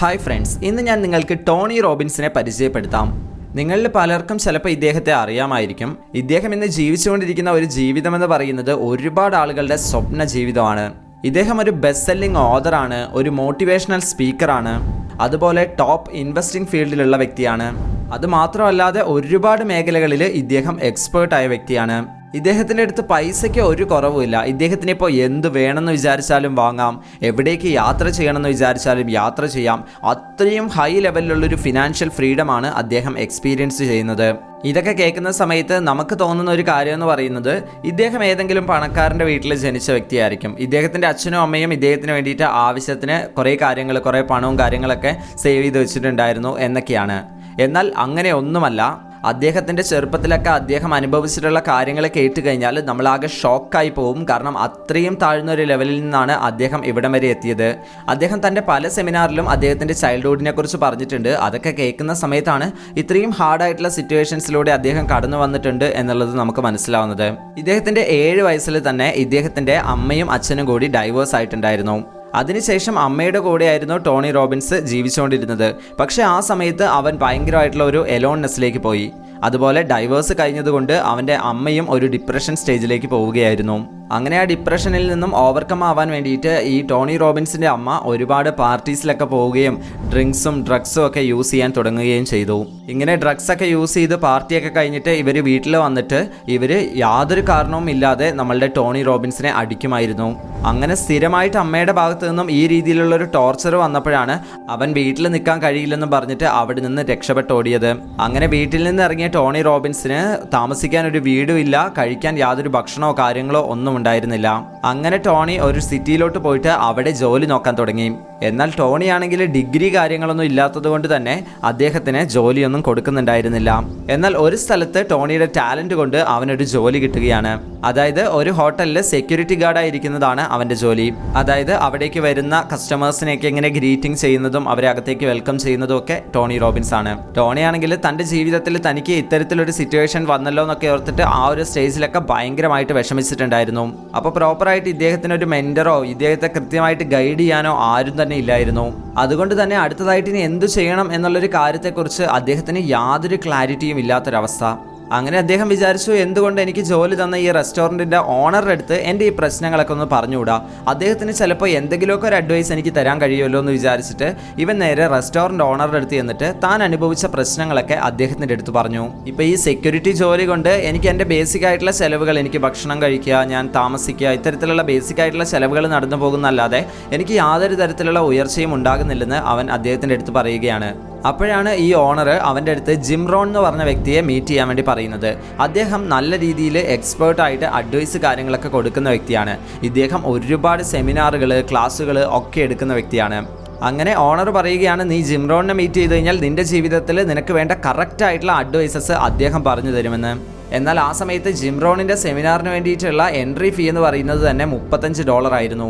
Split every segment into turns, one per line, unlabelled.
Hi friends ഇന്ന് ഞാൻ നിങ്ങൾക്ക് ടോണി റോബിൻസിനെ പരിചയപ്പെടുത്താം. നിങ്ങളിൽ പലർക്കും ചിലപ്പോൾ ഇദ്ദേഹത്തെ അറിയാമായിരിക്കും. ഇദ്ദേഹം ഇന്ന് ജീവിച്ചുകൊണ്ടിരിക്കുന്ന ഒരു ജീവിതം എന്ന് പറയുന്നത് ഒരുപാട് ആളുകളുടെ സ്വപ്ന ജീവിതമാണ്. ഇദ്ദേഹം ഒരു ബെസ്റ്റ് സെല്ലിംഗ് ഓതറാണ് ഒരു മോട്ടിവേഷണൽ സ്പീക്കറാണ് അതുപോലെ ടോപ്പ് ഇൻവെസ്റ്റിംഗ് ഫീൽഡിലുള്ള വ്യക്തിയാണ്. അതുമാത്രമല്ലാതെ ഒരുപാട് മേഖലകളിൽ ഇദ്ദേഹം എക്സ്പേർട്ടായ വ്യക്തിയാണ്. ഇദ്ദേഹത്തിന്റെ അടുത്ത് പൈസയ്ക്ക് ഒരു കുറവുമില്ല. ഇദ്ദേഹത്തിന് ഇപ്പോൾ എന്ത് വേണമെന്ന് വിചാരിച്ചാലും വാങ്ങാം. എവിടേക്ക് യാത്ര ചെയ്യണമെന്ന് വിചാരിച്ചാലും യാത്ര ചെയ്യാം. അത്രയും ഹൈ ലെവലിലുള്ളൊരു ഫിനാൻഷ്യൽ ഫ്രീഡമാണ് അദ്ദേഹം എക്സ്പീരിയൻസ് ചെയ്യുന്നത്. ഇതൊക്കെ കേൾക്കുന്ന സമയത്ത് നമുക്ക് തോന്നുന്ന ഒരു കാര്യം എന്ന് പറയുന്നത് ഇദ്ദേഹം ഏതെങ്കിലും പണക്കാരന്റെ വീട്ടിൽ ജനിച്ച വ്യക്തിയായിരിക്കും. ഇദ്ദേഹത്തിന്റെ അച്ഛനും അമ്മയും ഇദ്ദേഹത്തിന് വേണ്ടിയിട്ട് ആവശ്യത്തിന് കുറേ കാര്യങ്ങൾ കുറേ പണവും കാര്യങ്ങളൊക്കെ സേവ് ചെയ്ത് വെച്ചിട്ടുണ്ടായിരുന്നു എന്നൊക്കെയാണ്. എന്നാൽ അങ്ങനെ ഒന്നുമല്ല. അദ്ദേഹത്തിന്റെ ചെറുപ്പത്തിലൊക്കെ അദ്ദേഹം അനുഭവിച്ചിട്ടുള്ള കാര്യങ്ങൾ കേട്ട് കഴിഞ്ഞാൽ നമ്മളാകെ ഷോക്കായി പോകും കാരണം അത്രയും താഴ്ന്ന ഒരു ലെവലിൽ നിന്നാണ് അദ്ദേഹം ഇവിടം വരെ എത്തിയത്. അദ്ദേഹം തന്റെ പല സെമിനാറിലും അദ്ദേഹത്തിന്റെ ചൈൽഡ്ഹുഡിനെ കുറിച്ച് പറഞ്ഞിട്ടുണ്ട്. അതൊക്കെ കേൾക്കുന്ന സമയത്താണ് ഇത്രയും ഹാർഡായിട്ടുള്ള സിറ്റുവേഷൻസിലൂടെ അദ്ദേഹം കടന്നു വന്നിട്ടുണ്ട് എന്നുള്ളത് നമുക്ക് മനസ്സിലാവുന്നത്. ഇദ്ദേഹത്തിന്റെ ഏഴ് വയസ്സിൽ തന്നെ ഇദ്ദേഹത്തിന്റെ അമ്മയും അച്ഛനും കൂടി ഡൈവേഴ്സ് ആയിട്ടുണ്ടായിരുന്നു. അതിനുശേഷം അമ്മയുടെ കൂടെയായിരുന്നു ടോണി റോബിൻസ് ജീവിച്ചുകൊണ്ടിരുന്നത്. പക്ഷേ ആ സമയത്ത് അവൻ ഭയങ്കരമായിട്ടുള്ള ഒരു എലോൺനെസ്സിലേക്ക് പോയി. അതുപോലെ ഡൈവേഴ്സ് കഴിഞ്ഞതുകൊണ്ട് അവന്റെ അമ്മയും ഒരു ഡിപ്രഷൻ സ്റ്റേജിലേക്ക് പോവുകയായിരുന്നു. അങ്ങനെ ആ ഡിപ്രഷനിൽ നിന്നും ഓവർകം ആവാൻ വേണ്ടിയിട്ട് ഈ ടോണി റോബിൻസിന്റെ അമ്മ ഒരുപാട് പാർട്ടീസിലൊക്കെ പോവുകയും ഡ്രിങ്ക്സും ഡ്രഗ്സും ഒക്കെ യൂസ് ചെയ്യാൻ തുടങ്ങുകയും ചെയ്തു. ഇങ്ങനെ ഡ്രഗ്സൊക്കെ യൂസ് ചെയ്ത് പാർട്ടിയൊക്കെ കഴിഞ്ഞിട്ട് ഇവർ വീട്ടിൽ വന്നിട്ട് ഇവർ യാതൊരു കാരണവും ഇല്ലാതെ നമ്മളുടെ ടോണി റോബിൻസിനെ അടിക്കുമായിരുന്നു. അങ്ങനെ സ്ഥിരമായിട്ട് അമ്മയുടെ ഭാഗത്തു നിന്നും ഈ രീതിയിലുള്ള ഒരു ടോർച്ചർ വന്നപ്പോഴാണ് അവൻ വീട്ടിൽ നിൽക്കാൻ കഴിയില്ലെന്ന് പറഞ്ഞിട്ട് അവിടെ നിന്ന് രക്ഷപ്പെട്ടോടിയത്. അങ്ങനെ വീട്ടിൽ നിന്ന് ഇറങ്ങിയ ടോണി റോബിൻസിന് താമസിക്കാൻ ഒരു വീടുമില്ല കഴിക്കാൻ യാതൊരു ഭക്ഷണമോ കാര്യങ്ങളോ ഒന്നും ഉണ്ടായിരുന്നില്ല. അങ്ങനെ ടോണി ഒരു സിറ്റിയിലോട്ട് പോയിട്ട് അവിടെ ജോലി നോക്കാൻ തുടങ്ങി. എന്നാൽ ടോണി ആണെങ്കിൽ ഡിഗ്രി കാര്യങ്ങളൊന്നും ഇല്ലാത്തതുകൊണ്ട് തന്നെ അദ്ദേഹത്തിന് ജോലിയൊന്നും കൊടുക്കുന്നുണ്ടായിരുന്നില്ല. എന്നാൽ ഒരു സ്ഥലത്ത് ടോണിയുടെ ടാലന്റ് കൊണ്ട് അവനൊരു ജോലി കിട്ടുകയാണ്. അതായത് ഒരു ഹോട്ടലിൽ സെക്യൂരിറ്റി ഗാർഡായിരിക്കുന്നതാണ് അവന്റെ ജോലി. അതായത് അവിടേക്ക് വരുന്ന കസ്റ്റമേഴ്സിനെയൊക്കെ എങ്ങനെ ഗ്രീറ്റിംഗ് ചെയ്യുന്നതും അവരെ അകത്തേക്ക് വെൽക്കം ചെയ്യുന്നതും ഒക്കെ ടോണി റോബിൻസ് ആണ്. ടോണി ആണെങ്കിൽ തന്റെ ജീവിതത്തിൽ തനിക്ക് ഇത്തരത്തിലൊരു സിറ്റുവേഷൻ വന്നല്ലോ എന്നൊക്കെ ഓർത്തിട്ട് ആ ഒരു സ്റ്റേജിലൊക്കെ ഭയങ്കരമായിട്ട് വിഷമിച്ചിട്ടുണ്ടായിരുന്നു. അപ്പോൾ പ്രോപ്പറായിട്ട് ഇദ്ദേഹത്തിന് ഒരു മെന്ററോ ഇദ്ദേഹത്തെ കൃത്യമായിട്ട് ഗൈഡ് ചെയ്യാനോ ആരും തന്നെ ഇല്ലായിരുന്നു. അതുകൊണ്ട് തന്നെ അടുത്തതായിട്ട് ഇനി എന്ത് ചെയ്യണം എന്നുള്ളൊരു കാര്യത്തെക്കുറിച്ച് അദ്ദേഹത്തിന് യാതൊരു ക്ലാരിറ്റിയും ഇല്ലാത്തൊരവസ്ഥ. അങ്ങനെ അദ്ദേഹം വിചാരിച്ചു എന്തുകൊണ്ട് എനിക്ക് ജോലി തന്ന ഈ റെസ്റ്റോറന്റിന്റെ ഓണറുടെ അടുത്ത് എന്റെ ഈ പ്രശ്നങ്ങളൊക്കെ ഒന്ന് പറഞ്ഞുകൂടാ? അദ്ദേഹത്തിന് ചിലപ്പോൾ എന്തെങ്കിലുമൊക്കെ ഒരു അഡ്വൈസ് എനിക്ക് തരാൻ കഴിയുമല്ലോ എന്ന് വിചാരിച്ചിട്ട് ഇവൻ നേരെ റെസ്റ്റോറന്റ് ഓണറുടെ അടുത്ത് ചെന്നിട്ട് താൻ അനുഭവിച്ച പ്രശ്നങ്ങളൊക്കെ അദ്ദേഹത്തിന്റെ അടുത്ത് പറഞ്ഞു. ഇപ്പോൾ ഈ സെക്യൂരിറ്റി ജോലി കൊണ്ട് എനിക്ക് എന്റെ ബേസിക് ആയിട്ടുള്ള ചിലവുകൾ എനിക്ക് ഭക്ഷണം കഴിക്കുക ഞാൻ താമസിക്കുക ഇത്തരത്തിലുള്ള ബേസിക് ആയിട്ടുള്ള ചിലവുകൾ നടന്നു പോകുന്നല്ലാതെ എനിക്ക് യാതൊരു തരത്തിലുള്ള ഉയർച്ചയും ഉണ്ടാകുന്നില്ലെന്ന് അവൻ അദ്ദേഹത്തിന്റെ അടുത്ത് പറയുകയാണ്. അപ്പോഴാണ് ഈ ഓണർ അവന്റെ അടുത്ത് ജിംറോൺ എന്ന് പറഞ്ഞ വ്യക്തിയെ മീറ്റ് ചെയ്യാൻ വേണ്ടി പറയുന്നത്. അദ്ദേഹം നല്ല രീതിയിൽ എക്സ്പേർട്ടായിട്ട് അഡ്വൈസ് കാര്യങ്ങളൊക്കെ കൊടുക്കുന്ന വ്യക്തിയാണ്. ഇദ്ദേഹം ഒരുപാട് സെമിനാറുകൾ ക്ലാസ്സുകൾ ഒക്കെ എടുക്കുന്ന വ്യക്തിയാണ്. അങ്ങനെ ഓണർ പറയുകയാണ് നീ ജിംറോണിനെ മീറ്റ് ചെയ്ത് കഴിഞ്ഞാൽ നിന്റെ ജീവിതത്തിൽ നിനക്ക് വേണ്ട കറക്റ്റ് ആയിട്ടുള്ള അഡ്വൈസസ് അദ്ദേഹം പറഞ്ഞു തരുമെന്ന്. എന്നാൽ ആ സമയത്ത് ജിംറോണിന്റെ സെമിനാറിന് വേണ്ടിയിട്ടുള്ള എൻട്രി ഫീ എന്ന് പറയുന്നത് തന്നെ മുപ്പത്തഞ്ച് ഡോളർ ആയിരുന്നു.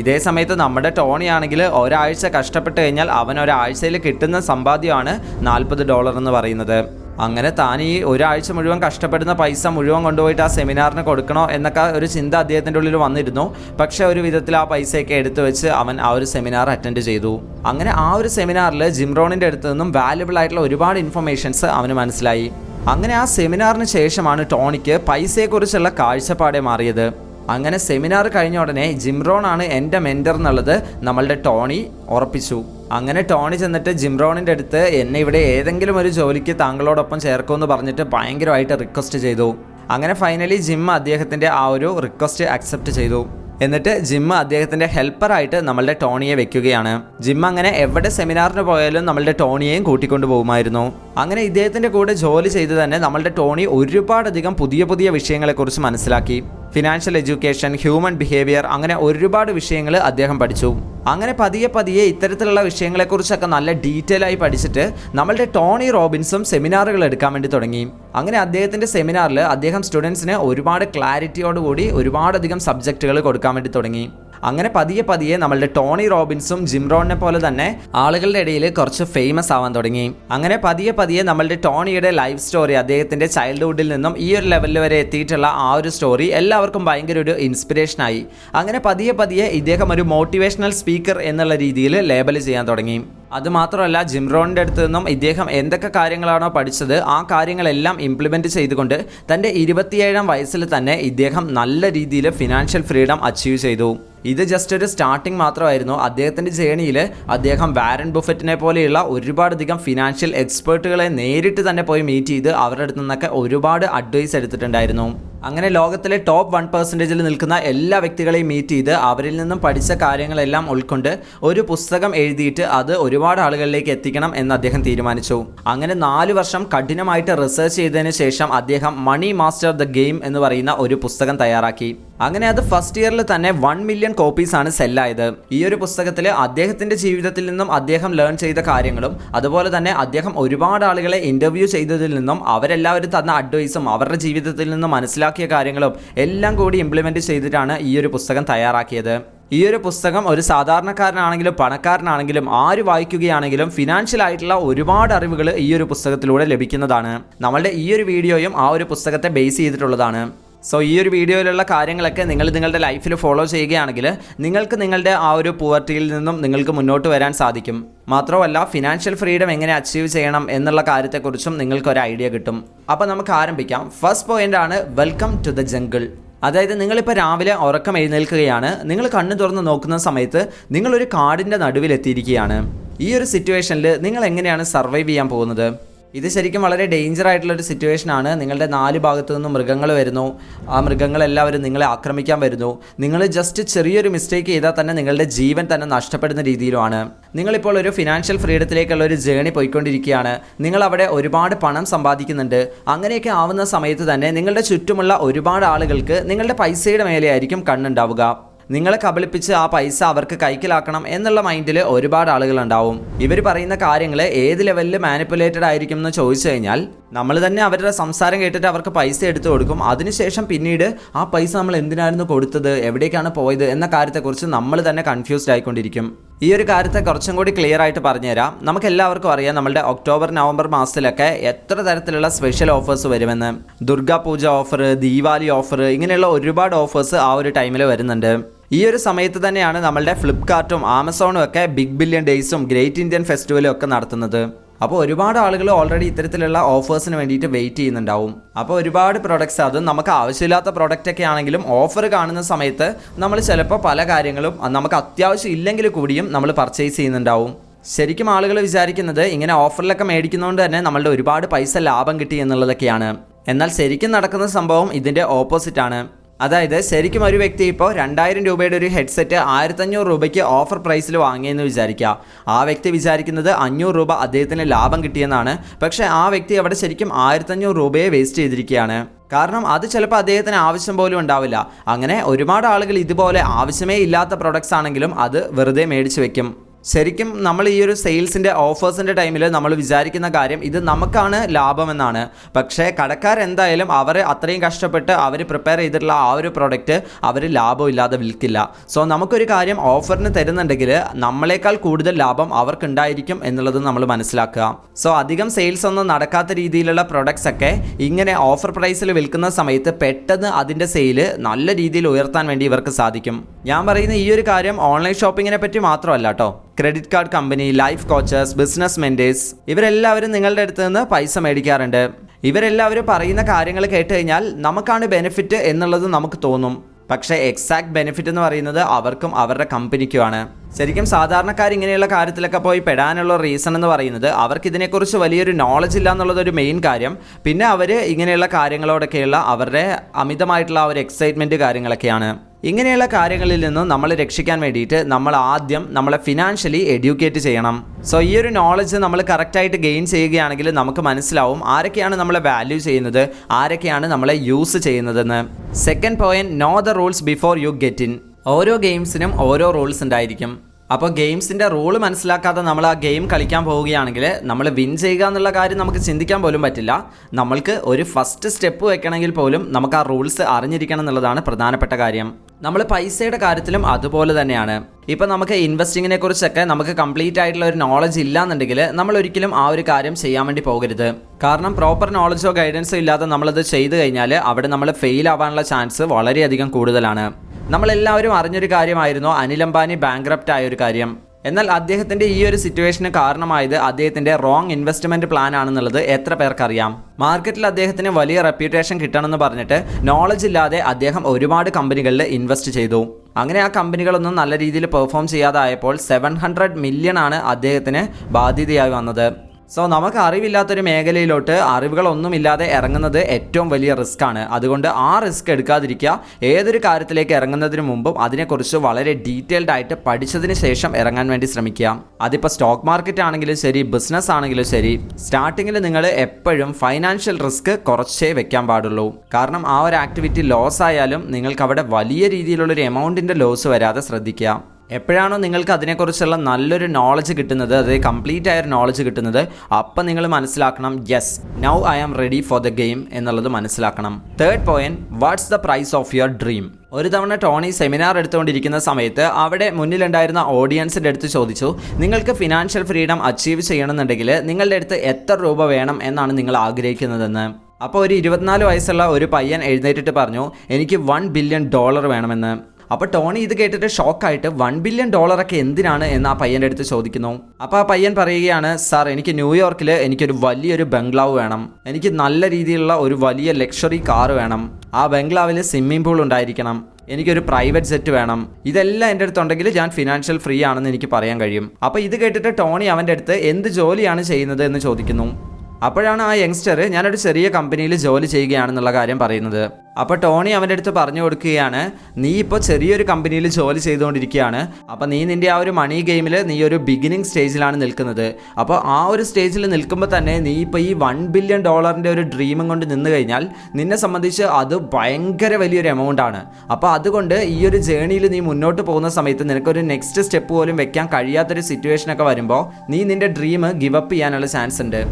ഇതേ സമയത്ത് നമ്മുടെ ടോണി ആണെങ്കിൽ ഒരാഴ്ച കഷ്ടപ്പെട്ട് കഴിഞ്ഞാൽ അവൻ ഒരാഴ്ചയിൽ കിട്ടുന്ന സമ്പാദ്യമാണ് നാൽപ്പത് ഡോളർ എന്ന് പറയുന്നത്. അങ്ങനെ താൻ ഈ ഒരാഴ്ച മുഴുവൻ കഷ്ടപ്പെടുന്ന പൈസ മുഴുവൻ കൊണ്ടുപോയിട്ട് ആ സെമിനാറിന് കൊടുക്കണോ എന്നൊക്കെ ഒരു ചിന്ത അദ്ദേഹത്തിന്റെ ഉള്ളിൽ വന്നിരുന്നു. പക്ഷേ ഒരു വിധത്തിൽ ആ പൈസയൊക്കെ എടുത്തു വെച്ച് അവൻ ആ ഒരു സെമിനാർ അറ്റൻഡ് ചെയ്തു. അങ്ങനെ ആ ഒരു സെമിനാറിൽ ജിംറോണിന്റെ അടുത്ത് നിന്നും വാല്യുബിൾ ആയിട്ടുള്ള ഒരുപാട് ഇൻഫർമേഷൻസ് അവന് മനസ്സിലായി. അങ്ങനെ ആ സെമിനാറിന് ശേഷമാണ് ടോണിക്ക് പൈസയെക്കുറിച്ചുള്ള കാഴ്ചപ്പാടെ മാറിയത്. അങ്ങനെ സെമിനാർ കഴിഞ്ഞ ഉടനെ ജിംറോൺ ആണ് എന്റെ മെന്റർ എന്നുള്ളത് നമ്മളുടെ ടോണി ഉറപ്പിച്ചു. അങ്ങനെ ടോണി ചെന്നിട്ട് ജിംറോണിന്റെ അടുത്ത് എന്നെ ഇവിടെ ഏതെങ്കിലും ഒരു ജോലിക്ക് താങ്കളോടൊപ്പം ചേർക്കുമെന്ന് പറഞ്ഞിട്ട് ഭയങ്കരമായിട്ട് റിക്വസ്റ്റ് ചെയ്തു. അങ്ങനെ ഫൈനലി ജിം അദ്ദേഹത്തിന്റെ ആ ഒരു റിക്വസ്റ്റ് അക്സെപ്റ്റ് ചെയ്തു. എന്നിട്ട് ജിം അദ്ദേഹത്തിന്റെ ഹെൽപ്പറായിട്ട് നമ്മളുടെ ടോണിയെ വെക്കുകയാണ്. ജിം അങ്ങനെ എവിടെ സെമിനാറിന് പോയാലും നമ്മളുടെ ടോണിയെയും കൂട്ടിക്കൊണ്ടു പോകുമായിരുന്നു. അങ്ങനെ ഇദ്ദേഹത്തിന്റെ കൂടെ ജോലി ചെയ്ത് തന്നെ നമ്മളുടെ ടോണി ഒരുപാടധികം പുതിയ പുതിയ വിഷയങ്ങളെക്കുറിച്ച് മനസ്സിലാക്കി. ഫിനാൻഷ്യൽ എഡ്യൂക്കേഷൻ ഹ്യൂമൻ ബിഹേവിയർ അങ്ങനെ ഒരുപാട് വിഷയങ്ങൾ അദ്ദേഹം പഠിച്ചു. അങ്ങനെ പതിയെ പതിയെ ഇത്തരത്തിലുള്ള വിഷയങ്ങളെക്കുറിച്ചൊക്കെ നല്ല ഡീറ്റെയിൽ ആയി പഠിച്ചിട്ട് നമ്മളുടെ ടോണി റോബിൻസും സെമിനാറുകൾ എടുക്കാൻ വേണ്ടി തുടങ്ങി. അങ്ങനെ അദ്ദേഹത്തിന്റെ സെമിനാറിൽ അദ്ദേഹം സ്റ്റുഡൻസിന് ഒരുപാട് ക്ലാരിറ്റിയോടുകൂടി ഒരുപാടധികം സബ്ജക്റ്റുകൾ കൊടുക്കാൻ വേണ്ടി തുടങ്ങി. അങ്ങനെ പതിയെ പതിയെ നമ്മളുടെ ടോണി റോബിൻസും ജിംറോണിനെ പോലെ തന്നെ ആളുകളുടെ ഇടയിൽ കുറച്ച് ഫേമസ് ആവാൻ തുടങ്ങി. അങ്ങനെ പതിയെ പതിയെ നമ്മളുടെ ടോണിയുടെ ലൈഫ് സ്റ്റോറി അദ്ദേഹത്തിന്റെ ചൈൽഡ്ഹുഡിൽ നിന്നും ഈ ഒരു ലെവലിൽ വരെ എത്തിയിട്ടുള്ള ആ ഒരു സ്റ്റോറി എല്ലാവർക്കും ഭയങ്കര ഒരു ഇൻസ്പിറേഷൻ ആയി. അങ്ങനെ പതിയെ പതിയെ ഇദ്ദേഹം ഒരു മോട്ടിവേഷണൽ സ്പീക്കർ എന്നുള്ള രീതിയിൽ ലേബൽ ചെയ്യാൻ തുടങ്ങി. അതുമാത്രമല്ല ജിംറോണിന്റെ അടുത്ത് നിന്നും ഇദ്ദേഹം എന്തൊക്കെ കാര്യങ്ങളാണോ പഠിച്ചത് ആ കാര്യങ്ങളെല്ലാം ഇംപ്ലിമെന്റ് ചെയ്തുകൊണ്ട് തന്റെ ഇരുപത്തിയേഴാം വയസ്സിൽ തന്നെ ഇദ്ദേഹം നല്ല രീതിയിൽ ഫിനാൻഷ്യൽ ഫ്രീഡം അച്ചീവ് ചെയ്തു. ഇത് ജസ്റ്റ് ഒരു സ്റ്റാർട്ടിംഗ് മാത്രമായിരുന്നു. അദ്ദേഹത്തിന്റെ ജേണിയിൽ അദ്ദേഹം വാരൻ ബുഫറ്റിനെ പോലെയുള്ള ഒരുപാടധികം ഫിനാൻഷ്യൽ എക്സ്പേർട്ടുകളെ നേരിട്ട് തന്നെ പോയി മീറ്റ് ചെയ്ത് അവരുടെ അടുത്ത് നിന്നൊക്കെ ഒരുപാട് അഡ്വൈസ് എടുത്തിട്ടുണ്ടായിരുന്നു. അങ്ങനെ ലോകത്തിലെ ടോപ്പ് വൺ പെർസെന്റേജിൽ നിൽക്കുന്ന എല്ലാ വ്യക്തികളെയും മീറ്റ് ചെയ്ത് അവരിൽ നിന്നും പഠിച്ച കാര്യങ്ങളെല്ലാം ഉൾക്കൊണ്ട് ഒരു പുസ്തകം എഴുതിയിട്ട് അത് ഒരുപാട് ആളുകളിലേക്ക് എത്തിക്കണം എന്ന് അദ്ദേഹം തീരുമാനിച്ചു. അങ്ങനെ നാല് വർഷം കഠിനമായിട്ട് റിസർച്ച് ചെയ്തതിന് ശേഷം അദ്ദേഹം മണി മാസ്റ്റർ ദ ഗെയിം എന്ന് പറയുന്ന ഒരു പുസ്തകം തയ്യാറാക്കി. അങ്ങനെ അത് ഫസ്റ്റ് ഇയറിൽ തന്നെ വൺ മില്യൺ കോപ്പീസ് ആണ് സെല്ലായത് ഈ ഒരു പുസ്തകത്തിൽ അദ്ദേഹത്തിന്റെ ജീവിതത്തിൽ നിന്നും അദ്ദേഹം ലേൺ ചെയ്ത കാര്യങ്ങളും അതുപോലെ തന്നെ അദ്ദേഹം ഒരുപാട് ആളുകളെ ഇന്റർവ്യൂ ചെയ്തതിൽ നിന്നും അവരെല്ലാവരും തന്ന അഡ്വൈസും അവരുടെ ജീവിതത്തിൽ നിന്നും മനസ്സിലാക്കിയ കാര്യങ്ങളും എല്ലാം കൂടി ഇംപ്ലിമെന്റ് ചെയ്തിട്ടാണ് ഈ ഒരു പുസ്തകം തയ്യാറാക്കിയത്. ഈ ഒരു പുസ്തകം ഒരു സാധാരണക്കാരനാണെങ്കിലും പണക്കാരനാണെങ്കിലും ആര് വായിക്കുകയാണെങ്കിലും ഫിനാൻഷ്യൽ ആയിട്ടുള്ള ഒരുപാട് അറിവുകൾ ഈ ഒരു പുസ്തകത്തിലൂടെ ലഭിക്കുന്നതാണ്. നമ്മളുടെ ഈ ഒരു വീഡിയോയും ആ ഒരു പുസ്തകത്തെ ബേസ് ചെയ്തിട്ടുള്ളതാണ്. സോ ഈ ഒരു വീഡിയോയിലുള്ള കാര്യങ്ങളൊക്കെ നിങ്ങൾ നിങ്ങളുടെ ലൈഫിൽ ഫോളോ ചെയ്യുകയാണെങ്കിൽ നിങ്ങൾക്ക് നിങ്ങളുടെ ആ ഒരു പുവർട്ടിയിൽ നിന്നും നിങ്ങൾക്ക് മുന്നോട്ട് വരാൻ സാധിക്കും. മാത്രമല്ല ഫിനാൻഷ്യൽ ഫ്രീഡം എങ്ങനെ അച്ചീവ് ചെയ്യണം എന്നുള്ള കാര്യത്തെക്കുറിച്ചും നിങ്ങൾക്കൊരു ഐഡിയ കിട്ടും. അപ്പോൾ നമുക്ക് ആരംഭിക്കാം. ഫസ്റ്റ് പോയിന്റ് ആണ് വെൽക്കം ടു ദ ജംഗിൾ അതായത് നിങ്ങളിപ്പോൾ രാവിലെ ഉറക്കം എഴുന്നേൽക്കുകയാണ്. നിങ്ങൾ കണ്ണു തുറന്ന് നോക്കുന്ന സമയത്ത് നിങ്ങളൊരു കാടിന്റെ നടുവിലെത്തിയിരിക്കുകയാണ്. ഈ ഒരു സിറ്റുവേഷനിൽ നിങ്ങൾ എങ്ങനെയാണ് സർവൈവ് ചെയ്യാൻ പോകുന്നത്? ഇത് ശരിക്കും വളരെ ഡേഞ്ചർ ആയിട്ടുള്ള ഒരു സിറ്റുവേഷൻ ആണ്. നിങ്ങളുടെ നാല് ഭാഗത്തു നിന്നും മൃഗങ്ങൾ വരുന്നു. ആ മൃഗങ്ങളെല്ലാവരും നിങ്ങളെ ആക്രമിക്കാൻ വരുന്നു. നിങ്ങൾ ജസ്റ്റ് ചെറിയൊരു മിസ്റ്റേക്ക് ചെയ്താൽ തന്നെ നിങ്ങളുടെ ജീവൻ തന്നെ നഷ്ടപ്പെടുന്ന രീതിയിലുമാണ്. നിങ്ങളിപ്പോൾ ഒരു ഫിനാൻഷ്യൽ ഫ്രീഡത്തിലേക്കുള്ള ഒരു ജേണി പോയിക്കൊണ്ടിരിക്കുകയാണ്. നിങ്ങൾ അവിടെ ഒരുപാട് പണം സമ്പാദിക്കുന്നുണ്ട്. അങ്ങനെയൊക്കെ ആവുന്ന സമയത്ത് തന്നെ നിങ്ങളുടെ ചുറ്റുമുള്ള ഒരുപാട് ആളുകൾക്ക് നിങ്ങളുടെ പൈസയുടെ മേലെയായിരിക്കും കണ്ണുണ്ടാവുക. നിങ്ങളെ കബളിപ്പിച്ച് ആ പൈസ അവർക്ക് കൈക്കലാക്കണം എന്നുള്ള മൈൻഡിൽ ഒരുപാട് ആളുകളുണ്ടാവും. ഇവർ പറയുന്ന കാര്യങ്ങൾ ഏത് ലെവലിൽ മാനിപ്പുലേറ്റഡ് ആയിരിക്കും എന്ന് ചോദിച്ചു കഴിഞ്ഞാൽ നമ്മൾ തന്നെ അവരുടെ സംസാരം കേട്ടിട്ട് അവർക്ക് പൈസ എടുത്തു കൊടുക്കും. അതിനുശേഷം പിന്നീട് ആ പൈസ നമ്മൾ എന്തിനായിരുന്നു കൊടുത്തത് എവിടേക്കാണ് പോയത് എന്ന കാര്യത്തെക്കുറിച്ച് നമ്മൾ തന്നെ കൺഫ്യൂസ്ഡ് ആയിക്കൊണ്ടിരിക്കും. ഈ ഒരു കാര്യത്തെ കുറച്ചും കൂടി ക്ലിയർ ആയിട്ട് പറഞ്ഞുതരാം. നമുക്ക് എല്ലാവർക്കും അറിയാം നമ്മുടെ ഒക്ടോബർ നവംബർ മാസത്തിലൊക്കെ എത്ര തരത്തിലുള്ള സ്പെഷ്യൽ ഓഫേഴ്സ് വരുമെന്ന്. ദുർഗാ പൂജ ഓഫർ ദീപാവലി ഓഫർ ഇങ്ങനെയുള്ള ഒരുപാട് ഓഫേഴ്സ് ആ ഒരു ടൈമിൽ വരുന്നുണ്ട്. ഈ ഒരു സമയത്ത് തന്നെയാണ് നമ്മളുടെ ഫ്ലിപ്കാർട്ടും ആമസോണും ഒക്കെ ബിഗ് ബില്യൺ ഡേയ്സും ഗ്രേറ്റ് ഇന്ത്യൻ ഫെസ്റ്റിവലും ഒക്കെ നടത്തുന്നത്. അപ്പോൾ ഒരുപാട് ആളുകൾ ഓൾറെഡി ഇത്തരത്തിലുള്ള ഓഫേഴ്സിന് വേണ്ടിയിട്ട് വെയിറ്റ് ചെയ്യുന്നുണ്ടാവും. അപ്പോൾ ഒരുപാട് പ്രൊഡക്ട്സ് അതും നമുക്ക് ആവശ്യമില്ലാത്ത പ്രൊഡക്റ്റ് ഒക്കെ ആണെങ്കിലും ഓഫർ കാണുന്ന സമയത്ത് നമ്മൾ ചിലപ്പോൾ പല കാര്യങ്ങളും നമുക്ക് അത്യാവശ്യം ഇല്ലെങ്കിൽ കൂടിയും നമ്മൾ പർച്ചേസ് ചെയ്യുന്നുണ്ടാവും. ശരിക്കും ആളുകൾ വിചാരിക്കുന്നത് ഇങ്ങനെ ഓഫറിലൊക്കെ മേടിക്കുന്നതുകൊണ്ട് തന്നെ നമ്മളുടെ ഒരുപാട് പൈസ ലാഭം കിട്ടി എന്നുള്ളതൊക്കെയാണ്. എന്നാൽ ശരിക്കും നടക്കുന്ന സംഭവം ഇതിന്റെ ഓപ്പോസിറ്റാണ് അതായത് ശരിക്കും ഒരു വ്യക്തി ഇപ്പോൾ രണ്ടായിരം രൂപയുടെ ഒരു ഹെഡ്സെറ്റ് ആയിരത്തഞ്ഞൂറ് രൂപയ്ക്ക് ഓഫർ പ്രൈസിൽ വാങ്ങിയെന്ന് വിചാരിക്കുക. ആ വ്യക്തി വിചാരിക്കുന്നത് അഞ്ഞൂറ് രൂപ അദ്ദേഹത്തിന് ലാഭം കിട്ടിയെന്നാണ്. പക്ഷേ ആ വ്യക്തി അവിടെ ശരിക്കും ആയിരത്തഞ്ഞൂറ് രൂപയെ വേസ്റ്റ് ചെയ്തിരിക്കുകയാണ്. കാരണം അത് ചിലപ്പോൾ അദ്ദേഹത്തിന് ആവശ്യം പോലും ഉണ്ടാവില്ല. അങ്ങനെ ഒരുപാട് ആളുകൾ ഇതുപോലെ ആവശ്യമേ ഇല്ലാത്ത പ്രൊഡക്ട്സ് ആണെങ്കിലും അത് വെറുതെ മേടിച്ച് വെക്കും. ശരിക്കും നമ്മൾ ഈ ഒരു സെയിൽസിന്റെ ഓഫേഴ്സിന്റെ ടൈമിൽ നമ്മൾ വിചാരിക്കുന്ന കാര്യം ഇത് നമുക്കാണ് ലാഭമെന്നാണ്. പക്ഷേ കടക്കാരെന്തായാലും അവർ അത്രയും കഷ്ടപ്പെട്ട് അവർ പ്രിപ്പയർ ചെയ്തിട്ടുള്ള ആ ഒരു പ്രൊഡക്റ്റ് അവർ ലാഭമില്ലാതെ വിൽക്കില്ല. സോ നമുക്കൊരു കാര്യം ഓഫറിന് തരുന്നുണ്ടെങ്കിൽ നമ്മളെക്കാൾ കൂടുതൽ ലാഭം അവർക്കുണ്ടായിരിക്കും എന്നുള്ളത് നമ്മൾ മനസ്സിലാക്കുക. സോ അധികം സെയിൽസ് ഒന്നും നടക്കാത്ത രീതിയിലുള്ള പ്രൊഡക്ട്സ് ഒക്കെ ഇങ്ങനെ ഓഫർ പ്രൈസിൽ വിൽക്കുന്ന സമയത്ത് പെട്ടെന്ന് അതിന്റെ സെയിൽ നല്ല രീതിയിൽ ഉയർത്താൻ വേണ്ടി ഇവർക്ക് സാധിക്കും. ഞാൻ പറയുന്ന ഈ ഒരു കാര്യം ഓൺലൈൻ ഷോപ്പിങ്ങിനെ പറ്റി മാത്രമല്ല കേട്ടോ credit card company life coaches business mentors ഇവരെല്ലാവരും നിങ്ങളുടെ അടുത്ത് നിന്ന് പൈസ മേടിക്കാറുണ്ട്. ഇവരെല്ലാവരും പറയുന്ന കാര്യങ്ങൾ കേട്ട് കഴിഞ്ഞാൽ നമുക്കാണ് ബെനിഫിറ്റ് എന്നുള്ളത് നമുക്ക് തോന്നും. പക്ഷേ എക്സാക്ട് ബെനിഫിറ്റ് എന്ന് പറയുന്നത് അവർക്കും അവരുടെ കമ്പനിക്കുമാണ്. ശരിക്കും സാധാരണക്കാർ ഇങ്ങനെയുള്ള കാര്യത്തിലൊക്കെ പോയി പെടാനുള്ള റീസൺ എന്ന് പറയുന്നത് അവർക്ക് ഇതിനെക്കുറിച്ച് വലിയൊരു നോളജ് ഇല്ല എന്നുള്ളത് ഒരു മെയിൻ കാര്യം. പിന്നെ അവർ ഇങ്ങനെയുള്ള കാര്യങ്ങളോടൊക്കെയുള്ള അവരുടെ അമിതമായിട്ടുള്ള ഒരു എക്സൈറ്റ്മെന്റ് കാര്യങ്ങളൊക്കെയാണ്. ഇങ്ങനെയുള്ള കാര്യങ്ങളിൽ നിന്നും നമ്മൾ രക്ഷിക്കാൻ വേണ്ടിയിട്ട് നമ്മൾ ആദ്യം നമ്മളെ ഫിനാൻഷ്യലി എഡ്യൂക്കേറ്റ് ചെയ്യണം. സോ ഈ ഒരു നോളജ് നമ്മൾ കറക്റ്റായിട്ട് ഗെയിൻ ചെയ്യുകയാണെങ്കിൽ നമുക്ക് മനസ്സിലാവും ആരൊക്കെയാണ് നമ്മളെ വാല്യൂ ചെയ്യുന്നത് ആരൊക്കെയാണ് നമ്മളെ യൂസ് ചെയ്യുന്നതെന്ന്. Second point know the rules before you get in ഓരോ ഗെയിംസിനും ഓരോ റൂൾസ് ഉണ്ടായിരിക്കും. അപ്പോൾ ഗെയിംസിന്റെ റൂൾ മനസ്സിലാക്കാതെ നമ്മൾ ആ ഗെയിം കളിക്കാൻ പോവുകയാണെങ്കിൽ നമ്മൾ വിൻ ചെയ്യുക എന്നുള്ള കാര്യം നമുക്ക് ചിന്തിക്കാൻ പോലും പറ്റില്ല. നമ്മൾക്ക് ഒരു ഫസ്റ്റ് സ്റ്റെപ്പ് വെക്കണമെങ്കിൽ പോലും നമുക്ക് ആ റൂൾസ് അറിഞ്ഞിരിക്കണം എന്നുള്ളതാണ് പ്രധാനപ്പെട്ട കാര്യം. നമ്മൾ പൈസയുടെ കാര്യത്തിലും അതുപോലെ തന്നെയാണ്. ഇപ്പം നമുക്ക് ഇൻവെസ്റ്റിങ്ങിനെ കുറിച്ചൊക്കെ നമുക്ക് കംപ്ലീറ്റ് ആയിട്ടുള്ള ഒരു നോളജ് ഇല്ലാന്നുണ്ടെങ്കിൽ നമ്മൾ ഒരിക്കലും ആ ഒരു കാര്യം ചെയ്യാൻ വേണ്ടി പോകരുത്. കാരണം പ്രോപ്പർ നോളജോ ഗൈഡൻസോ ഇല്ലാതെ നമ്മളത് ചെയ്തു കഴിഞ്ഞാൽ അവിടെ നമ്മൾ ഫെയിൽ ആവാനുള്ള ചാൻസ് വളരെയധികം കൂടുതലാണ്. നമ്മളെല്ലാവരും അറിഞ്ഞൊരു കാര്യമായിരുന്നു അനിൽ അംബാനി ബാങ്ക്രപ്റ്റ് ആയ ഒരു കാര്യം. എന്നാൽ അദ്ദേഹത്തിന്റെ ഈ ഒരു സിറ്റുവേഷന് കാരണമായത് അദ്ദേഹത്തിന്റെ റോങ് ഇൻവെസ്റ്റ്മെന്റ് പ്ലാൻ ആണെന്നുള്ളത് എത്ര പേർക്കറിയാം? മാർക്കറ്റിൽ അദ്ദേഹത്തിന് വലിയ റെപ്യൂട്ടേഷൻ കിട്ടണമെന്ന് പറഞ്ഞിട്ട് നോളജ് ഇല്ലാതെ അദ്ദേഹം ഒരുപാട് കമ്പനികളിൽ ഇൻവെസ്റ്റ് ചെയ്തു. അങ്ങനെ ആ കമ്പനികളൊന്നും നല്ല രീതിയിൽ പെർഫോം ചെയ്യാതായപ്പോൾ സെവൻ ഹൺഡ്രഡ് മില്യൺ ആണ് അദ്ദേഹത്തിന് ബാധ്യതയായി വന്നത്. സോ നമുക്ക് അറിവില്ലാത്തൊരു മേഖലയിലോട്ട് അറിവുകളൊന്നുമില്ലാതെ ഇറങ്ങുന്നത് ഏറ്റവും വലിയ റിസ്ക് ആണ്. അതുകൊണ്ട് ആ റിസ്ക് എടുക്കാതിരിക്കുക. ഏതൊരു കാര്യത്തിലേക്ക് ഇറങ്ങുന്നതിന് മുമ്പും അതിനെക്കുറിച്ച് വളരെ ഡീറ്റെയിൽഡ് ആയിട്ട് പഠിച്ചതിന് ശേഷം ഇറങ്ങാൻ വേണ്ടി ശ്രമിക്കുക. അതിപ്പോൾ സ്റ്റോക്ക് മാർക്കറ്റ് ആണെങ്കിലും ശരി ബിസിനസ് ആണെങ്കിലും ശരി സ്റ്റാർട്ടിങ്ങിൽ നിങ്ങൾ എപ്പോഴും ഫൈനാൻഷ്യൽ റിസ്ക് കുറച്ചേ വെക്കാൻ പാടുള്ളൂ. കാരണം ആ ഒരു ആക്ടിവിറ്റി ലോസ് ആയാലും നിങ്ങൾക്ക് അവിടെ വലിയ രീതിയിലുള്ളൊരു എമൗണ്ടിന്റെ ലോസ് വരാതെ ശ്രദ്ധിക്കുക. എപ്പോഴാണോ നിങ്ങൾക്ക് അതിനെക്കുറിച്ചുള്ള നല്ലൊരു നോളജ് കിട്ടുന്നത് അതായത് കംപ്ലീറ്റ് ആയൊരു നോളജ് കിട്ടുന്നത് അപ്പം നിങ്ങൾ മനസ്സിലാക്കണം yes now I am ready for the game എന്നുള്ളത് മനസ്സിലാക്കണം. Third point what's the prize of your dream ഒരു തവണ ടോണി സെമിനാർ എടുത്തുകൊണ്ടിരിക്കുന്ന സമയത്ത് അവിടെ മുന്നിലുണ്ടായിരുന്ന ഓഡിയൻസിന്റെ അടുത്ത് ചോദിച്ചു നിങ്ങൾക്ക് ഫിനാൻഷ്യൽ ഫ്രീഡം അച്ചീവ് ചെയ്യണമെന്നുണ്ടെങ്കിൽ നിങ്ങളുടെ അടുത്ത് എത്ര രൂപ വേണം എന്നാണ് നിങ്ങൾ ആഗ്രഹിക്കുന്നതെന്ന്? അപ്പോൾ ഒരു ഇരുപത്തിനാല് വയസ്സുള്ള ഒരു പയ്യൻ എഴുന്നേറ്റിട്ട് പറഞ്ഞു എനിക്ക് വൺ ബില്യൺ ഡോളർ വേണമെന്ന്. അപ്പോൾ ടോണി ഇത് കേട്ടിട്ട് ഷോക്കായിട്ട് വൺ ബില്യൺ ഡോളർ ഒക്കെ എന്തിനാണ് എന്ന് ആ പയ്യന്റെ അടുത്ത് ചോദിക്കുന്നു. അപ്പോൾ ആ പയ്യൻ പറയുകയാണ് സാർ എനിക്ക് ന്യൂയോർക്കിൽ എനിക്കൊരു വലിയൊരു ബംഗ്ലാവ് വേണം. എനിക്ക് നല്ല രീതിയിലുള്ള ഒരു വലിയ ലക്ഷറി കാർ വേണം. ആ ബംഗ്ലാവിൽ സ്വിമ്മിംഗ് പൂൾ ഉണ്ടായിരിക്കണം. എനിക്കൊരു പ്രൈവറ്റ് സെറ്റ് വേണം. ഇതെല്ലാം എന്റെ അടുത്തുണ്ടെങ്കിൽ ഞാൻ ഫിനാൻഷ്യൽ ഫ്രീ ആണെന്ന് എനിക്ക് പറയാൻ കഴിയും. അപ്പോൾ ഇത് കേട്ടിട്ട് ടോണി അവന്റെ അടുത്ത് എന്ത് ജോലിയാണ് ചെയ്യുന്നത്? എന്ന് ചോദിക്കുന്നു. അപ്പോഴാണ് ആ യങ്സ്റ്റർ ഞാനൊരു ചെറിയ കമ്പനിയിൽ ജോലി ചെയ്യുകയാണെന്നുള്ള കാര്യം പറയുന്നത്. അപ്പോൾ ടോണി അവന്റെ അടുത്ത് പറഞ്ഞു കൊടുക്കുകയാണ് നീ ഇപ്പോൾ ചെറിയൊരു കമ്പനിയിൽ ജോലി ചെയ്തുകൊണ്ടിരിക്കുകയാണ്. അപ്പോൾ നീ നിന്റെ ആ ഒരു മണി ഗെയിമിൽ നീ ഒരു ബിഗിനിങ് സ്റ്റേജിലാണ് നിൽക്കുന്നത്. അപ്പോൾ ആ ഒരു സ്റ്റേജിൽ നിൽക്കുമ്പോൾ തന്നെ നീ ഇപ്പോൾ ഈ വൺ ബില്യൺ ഡോളറിന്റെ ഒരു ഡ്രീമും കൊണ്ട് നിന്ന് കഴിഞ്ഞാൽ നിന്നെ സംബന്ധിച്ച് അത് ഭയങ്കര വലിയൊരു എമൗണ്ട് ആണ്. അപ്പോൾ അതുകൊണ്ട് ഈ ഒരു ജേണിയിൽ നീ മുന്നോട്ട് പോകുന്ന സമയത്ത് നിനക്കൊരു നെക്സ്റ്റ് സ്റ്റെപ്പ് പോലും വെക്കാൻ കഴിയാത്തൊരു സിറ്റുവേഷനൊക്കെ വരുമ്പോൾ നീ നിന്റെ ഡ്രീം ഗിവപ്പ് ചെയ്യാനുള്ള ചാൻസ് ഉണ്ട്.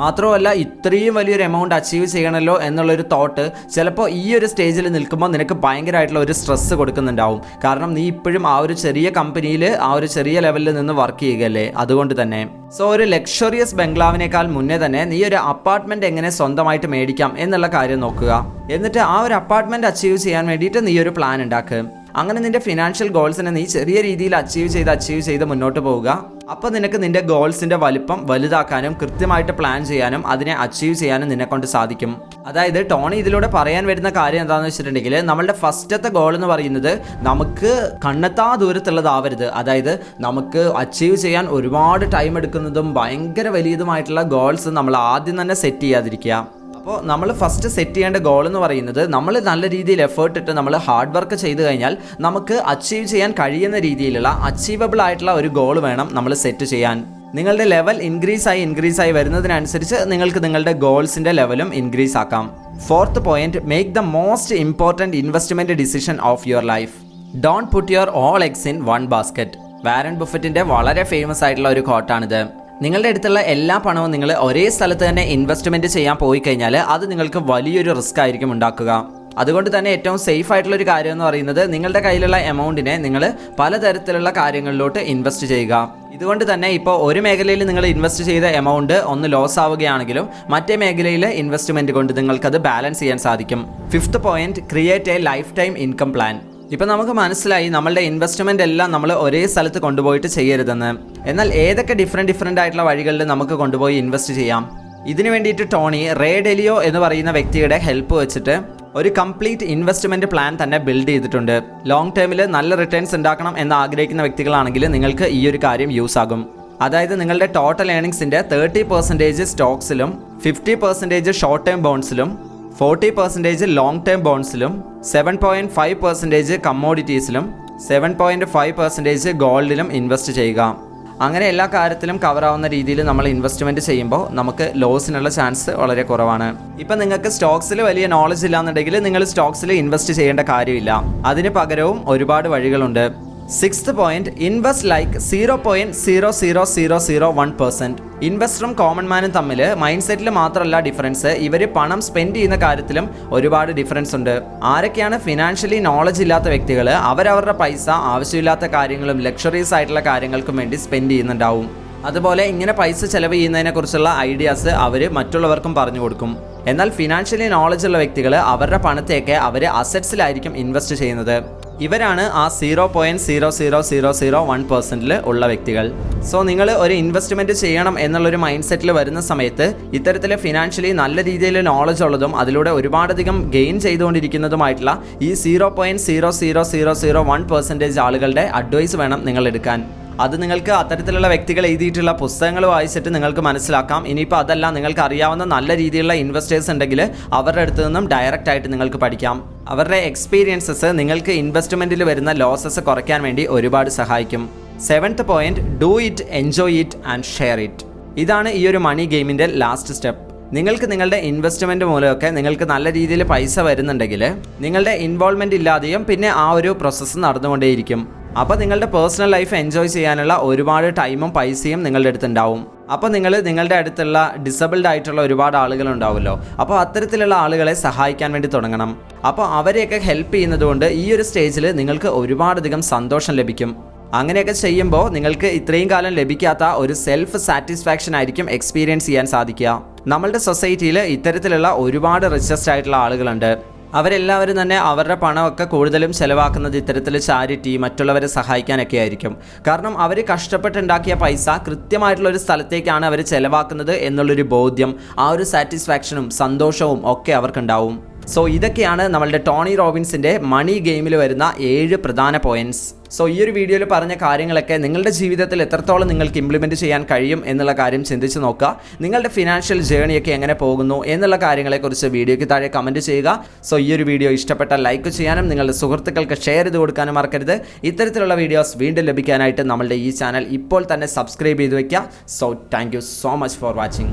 മാത്രമല്ല ഇത്രയും വലിയൊരു എമൗണ്ട് അച്ചീവ് ചെയ്യണമല്ലോ എന്നുള്ളൊരു തോട്ട് ചിലപ്പോൾ ഈ ഒരു സ്റ്റേജിൽ നിൽക്കുമ്പോൾ നിനക്ക് ഭയങ്കരമായിട്ടുള്ള ഒരു സ്ട്രെസ്സ് കൊടുക്കുന്നുണ്ടാവും. കാരണം നീ ഇപ്പോഴും ആ ഒരു ചെറിയ കമ്പനിയിൽ ആ ഒരു ചെറിയ ലെവലിൽ നിന്ന് വർക്ക് ചെയ്യുകയല്ലേ? അതുകൊണ്ട് തന്നെ. സോ ഒരു ലക്ഷറിയസ് ബംഗ്ലാവിനേക്കാൾ മുന്നേ തന്നെ നീ ഒരു അപ്പാർട്ട്മെന്റ് എങ്ങനെ സ്വന്തമായിട്ട് മേടിക്കാം എന്നുള്ള കാര്യം നോക്കുക. എന്നിട്ട് ആ ഒരു അപ്പാർട്ട്മെന്റ് അച്ചീവ് ചെയ്യാൻ വേണ്ടിയിട്ട് നീ ഒരു പ്ലാൻ ഉണ്ടാക്കുക അങ്ങനെ നിന്റെ ഫിനാൻഷ്യൽ ഗോൾസിനെ നീ ചെറിയ രീതിയിൽ അച്ചീവ് ചെയ്ത് അച്ചീവ് ചെയ്ത് മുന്നോട്ട് പോവുക. അപ്പോൾ നിനക്ക് നിന്റെ ഗോൾസിന്റെ വലിപ്പം വലുതാക്കാനും കൃത്യമായിട്ട് പ്ലാൻ ചെയ്യാനും അതിനെ അച്ചീവ് ചെയ്യാനും നിന്നെ കൊണ്ട് സാധിക്കും. അതായത് ടോണി ഇതിലൂടെ പറയാൻ വരുന്ന കാര്യം എന്താണെന്ന് വെച്ചിട്ടുണ്ടെങ്കിൽ നമ്മളുടെ ഫസ്റ്റത്തെ ഗോൾ എന്ന് പറയുന്നത് നമുക്ക് കണ്ണെത്താ ദൂരത്തുള്ളതാവരുത്. അതായത് നമുക്ക് അച്ചീവ് ചെയ്യാൻ ഒരുപാട് ടൈം എടുക്കുന്നതും ഭയങ്കര വലിയതുമായിട്ടുള്ള ഗോൾസ് നമ്മൾ ആദ്യം തന്നെ സെറ്റ് ചെയ്യാതിരിക്കുക. അപ്പോൾ നമ്മൾ ഫസ്റ്റ് സെറ്റ് ചെയ്യേണ്ട ഗോൾ എന്ന് പറയുന്നത് നമ്മൾ നല്ല രീതിയിൽ എഫേർട്ട് ഇട്ട് നമ്മൾ ഹാർഡ് വർക്ക് ചെയ്ത് കഴിഞ്ഞാൽ നമുക്ക് അച്ചീവ് ചെയ്യാൻ കഴിയുന്ന രീതിയിലുള്ള അച്ചീവബിൾ ആയിട്ടുള്ള ഒരു ഗോൾ വേണം നമ്മൾ സെറ്റ് ചെയ്യാൻ. നിങ്ങളുടെ ലെവൽ ഇൻക്രീസ് ആയി ഇൻക്രീസ് ആയി വരുന്നതിനനുസരിച്ച് നിങ്ങൾക്ക് നിങ്ങളുടെ ഗോൾസിന്റെ ലെവലും ഇൻക്രീസ് ആക്കാം. Fourth point make the most important investment decision of your life don't put your all eggs in one basket Warren ബുഫറ്റിന്റെ വളരെ ഫേമസ് ആയിട്ടുള്ള ഒരു കോട്ടാണിത് നിങ്ങളുടെ അടുത്തുള്ള എല്ലാ പണവും നിങ്ങൾ ഒരേ സ്ഥലത്ത് തന്നെ ഇൻവെസ്റ്റ്മെന്റ് ചെയ്യാൻ പോയി കഴിഞ്ഞാൽ അത് നിങ്ങൾക്ക് വലിയൊരു റിസ്ക് ആയിരിക്കും ഉണ്ടാക്കുക. അതുകൊണ്ട് തന്നെ ഏറ്റവും സേഫ് ആയിട്ടുള്ള ഒരു കാര്യം എന്ന് പറയുന്നത് നിങ്ങളുടെ കയ്യിലുള്ള എമൗണ്ടിനെ നിങ്ങൾ പലതരത്തിലുള്ള കാര്യങ്ങളിലോട്ട് ഇൻവെസ്റ്റ് ചെയ്യുക. ഇതുകൊണ്ട് തന്നെ ഇപ്പോൾ ഒരു മേഖലയിൽ നിങ്ങൾ ഇൻവെസ്റ്റ് ചെയ്ത എമൗണ്ട് ഒന്ന് ലോസ് ആവുകയാണെങ്കിലും മറ്റേ മേഖലയിൽ ഇൻവെസ്റ്റ്മെന്റ് കൊണ്ട് നിങ്ങൾക്കത് ബാലൻസ് ചെയ്യാൻ സാധിക്കും. Fifth point create a lifetime income plan ഇപ്പം നമുക്ക് മനസ്സിലായി നമ്മളുടെ ഇൻവെസ്റ്റ്മെന്റ് എല്ലാം നമ്മൾ ഒരേ സ്ഥലത്ത് കൊണ്ടുപോയിട്ട് ചെയ്യരുതെന്ന്. എന്നാൽ ഏതൊക്കെ ഡിഫറെന്റ് ഡിഫറെന്റ് ആയിട്ടുള്ള വഴികളിൽ നമുക്ക് കൊണ്ടുപോയി ഇൻവെസ്റ്റ് ചെയ്യാം? ഇതിനു വേണ്ടിയിട്ട് ടോണി റേ ഡെലിയോ എന്ന് പറയുന്ന വ്യക്തിയുടെ ഹെൽപ്പ് വെച്ചിട്ട് ഒരു കംപ്ലീറ്റ് ഇൻവെസ്റ്റ്മെന്റ് പ്ലാൻ തന്നെ ബിൽഡ് ചെയ്തിട്ടുണ്ട്. ലോങ് ടേമിൽ നല്ല റിട്ടേൺസ് ഉണ്ടാക്കണം എന്ന് ആഗ്രഹിക്കുന്ന വ്യക്തികളാണെങ്കിൽ നിങ്ങൾക്ക് ഈ ഒരു കാര്യം യൂസ് ആകും. അതായത് നിങ്ങളുടെ ടോട്ടൽ ഏണിങ്സിന്റെ തേർട്ടി പെർസെന്റേജ് സ്റ്റോക്സിലും ഫിഫ്റ്റി പെർസെന്റേജ് ഷോർട്ട് ടേം ബോൺസിലും ഫോർട്ടി പെർസെന്റേജ് ലോങ് ടേം ബോൺസിലും സെവൻ പോയിന്റ് ഫൈവ് പെർസെന്റേജ് കമ്മോഡിറ്റീസിലും സെവൻ പോയിന്റ് ഫൈവ് പെർസെന്റേജ് ഗോൾഡിലും ഇൻവെസ്റ്റ് ചെയ്യുക. അങ്ങനെ എല്ലാ കാര്യത്തിലും കവർ ആവുന്ന രീതിയിൽ നമ്മൾ ഇൻവെസ്റ്റ്മെന്റ് ചെയ്യുമ്പോൾ നമുക്ക് ലോസിനുള്ള ചാൻസ് വളരെ കുറവാണ്. ഇപ്പം നിങ്ങൾക്ക് സ്റ്റോക്സിൽ വലിയ നോളജ് ഇല്ലാന്നുണ്ടെങ്കിൽ നിങ്ങൾ സ്റ്റോക്സിൽ ഇൻവെസ്റ്റ് ചെയ്യേണ്ട കാര്യമില്ല. അതിന് പകരവും ഒരുപാട് വഴികളുണ്ട്. Sixth point invest like zero point zero zero zero zero one percent ഇൻവെസ്റ്ററും common മാനും തമ്മിൽ മൈൻഡ് സെറ്റിൽ മാത്രമല്ല ഡിഫറൻസ് ഇവർ പണം സ്പെൻഡ് ചെയ്യുന്ന കാര്യത്തിലും ഒരുപാട് ഡിഫറൻസ് ഉണ്ട്. ആരൊക്കെയാണ് ഫിനാൻഷ്യലി നോളജ് ഇല്ലാത്ത വ്യക്തികൾ അവരവരുടെ പൈസ ആവശ്യമില്ലാത്ത കാര്യങ്ങളും ലക്ഷറീസ് ആയിട്ടുള്ള കാര്യങ്ങൾക്കും വേണ്ടി സ്പെൻഡ് ചെയ്യുന്നുണ്ടാവും. അതുപോലെ ഇങ്ങനെ പൈസ ചെലവ് ചെയ്യുന്നതിനെ കുറിച്ചുള്ള ഐഡിയാസ് അവർ മറ്റുള്ളവർക്കും പറഞ്ഞു കൊടുക്കും. എന്നാൽ ഫിനാൻഷ്യലി നോളജ് ഉള്ള വ്യക്തികൾ അവരുടെ പണത്തെയൊക്കെ അവർ അസറ്റ്സിലായിരിക്കും ഇൻവെസ്റ്റ് ചെയ്യുന്നത്. ഇവരാണ് ആ zero point zero zero zero zero one പെർസെന്റിൽ ഉള്ള വ്യക്തികൾ. സോ നിങ്ങൾ ഒരു ഇൻവെസ്റ്റ്മെന്റ് ചെയ്യണം എന്നുള്ളൊരു മൈൻഡ് സെറ്റിൽ വരുന്ന സമയത്ത് ഇത്തരത്തിലെ ഫിനാൻഷ്യലി നല്ല രീതിയിൽ നോളജ് ഉള്ളതും അതിലൂടെ ഒരുപാടധികം ഗെയിൻ ചെയ്തുകൊണ്ടിരിക്കുന്നതുമായിട്ടുള്ള ഈ zero point zero zero zero zero one percentage ആളുകളുടെ അഡ്വൈസ് വേണം നിങ്ങൾ എടുക്കാൻ അത് നിങ്ങൾക്ക് അത്തരത്തിലുള്ള വ്യക്തികൾ എഴുതിയിട്ടുള്ള പുസ്തകങ്ങൾ വായിച്ചിട്ട് നിങ്ങൾക്ക് മനസ്സിലാക്കാം. ഇനിയിപ്പോൾ അതല്ല നിങ്ങൾക്ക് അറിയാവുന്ന നല്ല രീതിയിലുള്ള ഇൻവെസ്റ്റേഴ്സ് ഉണ്ടെങ്കിൽ അവരുടെ അടുത്ത് നിന്നും ഡയറക്റ്റ് ആയിട്ട് നിങ്ങൾക്ക് പഠിക്കാം. അവരുടെ എക്സ്പീരിയൻസസ് നിങ്ങൾക്ക് ഇൻവെസ്റ്റ്മെന്റിൽ വരുന്ന ലോസസ് കുറയ്ക്കാൻ വേണ്ടി ഒരുപാട് സഹായിക്കും. Seventh point do it enjoy it and share it ഇതാണ് ഈ ഒരു മണി ഗെയിമിന്റെ ലാസ്റ്റ് സ്റ്റെപ്പ് നിങ്ങൾക്ക് നിങ്ങളുടെ ഇൻവെസ്റ്റ്മെന്റ് മൂലമൊക്കെ നിങ്ങൾക്ക് നല്ല രീതിയിൽ പൈസ വരുന്നുണ്ടെങ്കിൽ നിങ്ങളുടെ ഇൻവോൾവ്മെന്റ് ഇല്ലാതെയും പിന്നെ ആ ഒരു പ്രോസസ്സ് നടന്നുകൊണ്ടേയിരിക്കും. അപ്പോൾ നിങ്ങളുടെ പേഴ്സണൽ ലൈഫ് എൻജോയ് ചെയ്യാനുള്ള ഒരുപാട് ടൈമും പൈസയും നിങ്ങളുടെ അടുത്തുണ്ടാവും. അപ്പോൾ നിങ്ങൾ നിങ്ങളുടെ അടുത്തുള്ള ഡിസബിൾഡ് ആയിട്ടുള്ള ഒരുപാട് ആളുകൾ ഉണ്ടാവുമല്ലോ അപ്പോൾ അത്തരത്തിലുള്ള ആളുകളെ സഹായിക്കാൻ വേണ്ടി തുടങ്ങണം. അപ്പോൾ അവരെയൊക്കെ ഹെൽപ്പ് ചെയ്യുന്നതുകൊണ്ട് ഈ ഒരു സ്റ്റേജിൽ നിങ്ങൾക്ക് ഒരുപാടധികം സന്തോഷം ലഭിക്കും. അങ്ങനെയൊക്കെ ചെയ്യുമ്പോൾ നിങ്ങൾക്ക് ഇത്രയും കാലം ലഭിക്കാത്ത ഒരു സെൽഫ് സാറ്റിസ്ഫാക്ഷൻ ആയിരിക്കും എക്സ്പീരിയൻസ് ചെയ്യാൻ സാധിക്കുക. നമ്മളുടെ സൊസൈറ്റിയിൽ ഇത്തരത്തിലുള്ള ഒരുപാട് റിച്ചസ്റ്റ് ആയിട്ടുള്ള ആളുകളുണ്ട്. അവരെല്ലാവരും തന്നെ അവരുടെ പണമൊക്കെ കൂടുതലും ചിലവാക്കുന്നത് ഇത്തരത്തിൽ ചാരിറ്റി മറ്റുള്ളവരെ സഹായിക്കാനൊക്കെ ആയിരിക്കും. കാരണം അവർ കഷ്ടപ്പെട്ടുണ്ടാക്കിയ പൈസ കൃത്യമായിട്ടുള്ള ഒരു സ്ഥലത്തേക്കാണ് അവർ ചിലവാക്കുന്നത് എന്നുള്ളൊരു ബോധ്യം ആ ഒരു സാറ്റിസ്ഫാക്ഷനും സന്തോഷവും ഒക്കെ അവർക്കുണ്ടാവും. സോ ഇതൊക്കെയാണ് നമ്മളുടെ ടോണി റോബിൻസിന്റെ മണി ഗെയിമിൽ വരുന്ന ഏഴ് പ്രധാന പോയിന്റ്സ് സോ ഈ ഒരു വീഡിയോയിൽ പറഞ്ഞ കാര്യങ്ങളൊക്കെ നിങ്ങളുടെ ജീവിതത്തിൽ എത്രത്തോളം നിങ്ങൾക്ക് ഇംപ്ലിമെന്റ് ചെയ്യാൻ കഴിയും എന്നുള്ള കാര്യം ചിന്തിച്ച് നോക്കുക. നിങ്ങളുടെ ഫിനാൻഷ്യൽ ജേണിയൊക്കെ എങ്ങനെ പോകുന്നു എന്നുള്ള കാര്യങ്ങളെക്കുറിച്ച് വീഡിയോയ്ക്ക് താഴെ കമന്റ് ചെയ്യുക. സോ ഈ ഒരു വീഡിയോ ഇഷ്ടപ്പെട്ട ലൈക്ക് ചെയ്യാനും നിങ്ങളുടെ സുഹൃത്തുക്കൾക്ക് ഷെയർ ചെയ്ത് കൊടുക്കാനും മറക്കരുത്. ഇത്തരത്തിലുള്ള വീഡിയോസ് വീണ്ടും ലഭിക്കാനായിട്ട് നമ്മളുടെ ഈ ചാനൽ ഇപ്പോൾ തന്നെ സബ്സ്ക്രൈബ് ചെയ്ത് വയ്ക്കുക so thank so much for watching